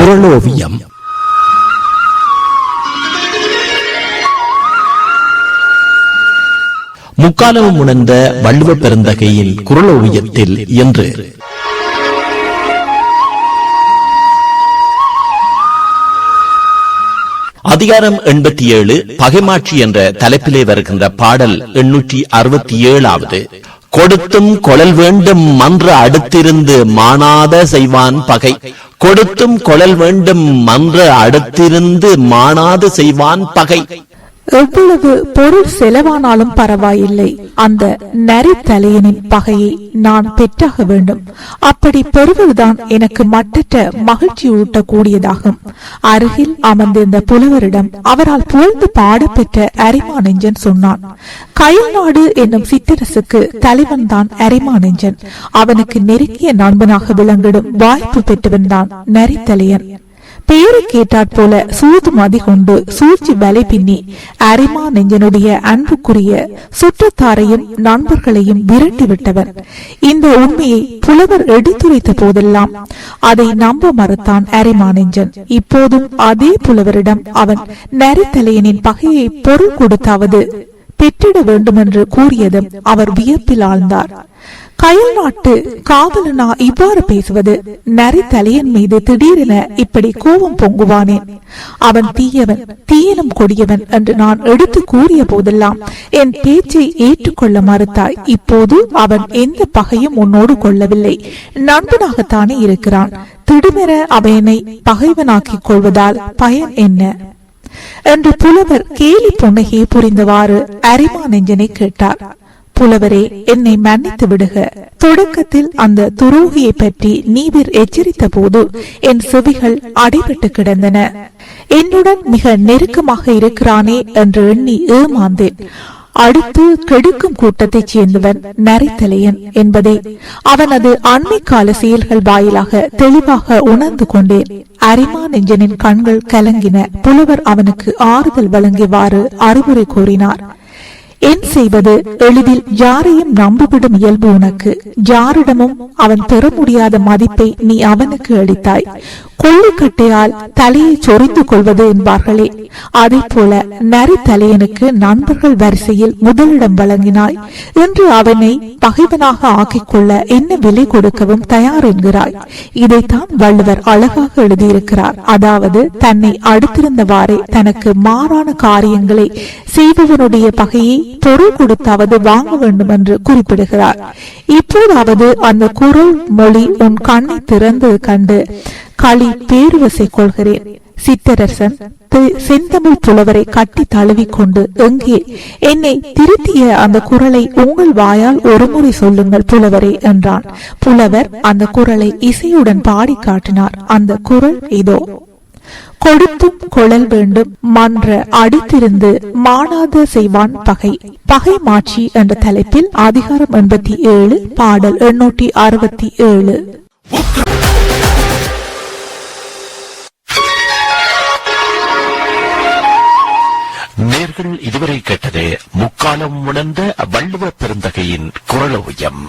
குரலோவியம். முக்காலமும் உணர்ந்த வள்ளுவ பெருந்தகையின் குரலோவியத்தில் என்று அதிகாரம் எண்பத்தி ஏழு பகைமாட்சி என்ற தலைப்பிலே வருகின்ற பாடல் எண்ணூற்றி அறுபத்தி ஏழாவது. கொடுத்தும் கொழல் வேண்டும் மன்ற அடுத்திருந்து மானாத செய்வான் பகை. கொடுத்தும் கொழல் வேண்டும் மன்ற அடுத்திருந்து மானாது செய்வான் பகை. எவ்வளவு பொருள் செலவானாலும் பரவாயில்லை. அந்த நரித்தலையனின் பகையை நான் பெற்றாக வேண்டும். அப்படி பெறுவதுதான் எனக்கு மட்டற்ற மகிழ்ச்சி ஊட்டக்கூடியதாகும் அருகில் அமர்ந்திருந்த புலவரிடம் அவரால் புகழ்ந்து பாடப்பெற்ற அரிமானெஞ்சன் சொன்னான் கயல்நாடு என்னும் சித்தரசுக்கு தலைவன் தான் அரிமானெஞ்சன் அவனுக்கு நெருங்கிய நண்பனாக விளங்கிடும் வாய்ப்பு பெற்றவன் தான் நரித்தலையன் பெயரை கேட்டாற் போல சூது மதி கொண்டு சூழ்ச்சி வலை பின்னி அரிமா நெஞ்சனுடைய அன்புக்குரிய சுற்றத்தாரையும் நண்பர்களையும் விரட்டி விட்டவன் இந்த உண்மையை புலவர் எடுத்துரைத்த போதெல்லாம் அதை நம்ப மறுத்தான் அரிமா நெஞ்சன் இப்போதும் அதே புலவரிடம் அவன் நரித்தலையனின் பகையை பொருள் கொடுத்தாவது பெற்றிட வேண்டும் என்று கூறியதும் அவர் வியப்பில் ஆழ்ந்தார் கயல் நாட்டு காவலனா இவ்வாறு பேசுவது நரி தலையன் மீது திடீரென இப்படி கோபம் பொங்குவானேன் அவன் தீயவன் தீயனும் கொடியவன் என்று நான் எடுத்து கூறிய போதெல்லாம் என் பேச்சை ஏற்றுக்கொள்ள மறுத்தாய். இப்போது அவன் எந்த பகையும் உன்னோடு கொள்ளவில்லை. நண்பனாகத்தானே இருக்கிறான். திடுமென அவனை பகைவனாக்கிக் கொள்வதால் பயன் என்ன? என்று புலவர் கேலி புன்னகையை புரிந்தவாறு அரிமா நெஞ்சனை கேட்டார். புலவரே என்னை மன்னித்து விடுக. தொடக்கத்தில் அந்த துரோகியை பற்றி நீவிர் எச்சரித்த போது என் செவிகள் அடைபட்டு கிடந்தன. என்னுடன் மிக நெருக்கமாக இருக்கிறானே என்று எண்ணி ஏமாந்தேன். அடுத்து கெடுக்கும் கூட்டத்தைச் சேர்ந்தவன் நரித்தலையன் என்பதை. அவனது அண்மை கால செயல்கள் வாயிலாக தெளிவாக உணர்ந்து கொண்டேன். அரிமா நெஞ்சனின் கண்கள் கலங்கின. புலவர் அவனுக்கு ஆறுதல் வழங்கிவாறு அறிவுரை கூறினார். என் செய்வது எளிதில் யாரையும் நம்பிவிடும் இயல்பு உனக்கு. யாரிடமும் அவன் பெற முடியாத மதிப்பை நீ அவனுக்கு அளித்தாய். கொள்ளிக்கட்டையால் தலையை சொரிந்து கொள்வது என்பார்களே. அதே போல நரி தலையனுக்கு நண்பர்கள் வரிசையில் முதலிடம் வழங்கினாய். என்று அவனை பகைவனாக ஆக்கிக் கொள்ள என்ன விலை கொடுக்கவும் தயார் என்கிறாய். இதைத்தான் வள்ளுவர் அழகாக எழுதியிருக்கிறார். அதாவது தன்னை அடுத்திருந்தவாறே தனக்கு மாறான காரியங்களை செய்பவனுடைய பகையை பொருள் கொடுத்தாவது வாங்க வேண்டும் என்று குறிப்பிடுகிறார். இப்போதாவது அந்த குரல் மொழி உன் கண்ணை திறந்து கண்டு களி பேருவசை கொள்கிறேன். சித்தரசன் செந்தமிழ் புலவரை கட்டி தழுவிக்கொண்டு எங்கே? என்னை திருத்திய அந்த குரலை உங்கள் வாயால் ஒருமுறை சொல்லுங்கள் புலவரே என்றான். புலவர் அந்த குரலை இசையுடன் பாடி காட்டினார். அந்த குரல் இதோ. கொடுத்தும் கொழல் வேண்டும் மன்ற அடித்திருந்து மானாத செய்வான் பகை. பகை மாட்சி என்ற தலைப்பில் அதிகாரம் எண்பத்தி ஏழு பாடல் எண்ணூற்றி அறுபத்தி ஏழு. நேயர்கள் இதுவரை கேட்டது முக்காலம் உணர்ந்த வள்ளுவ பெருந்தகையின் குரலோயம்.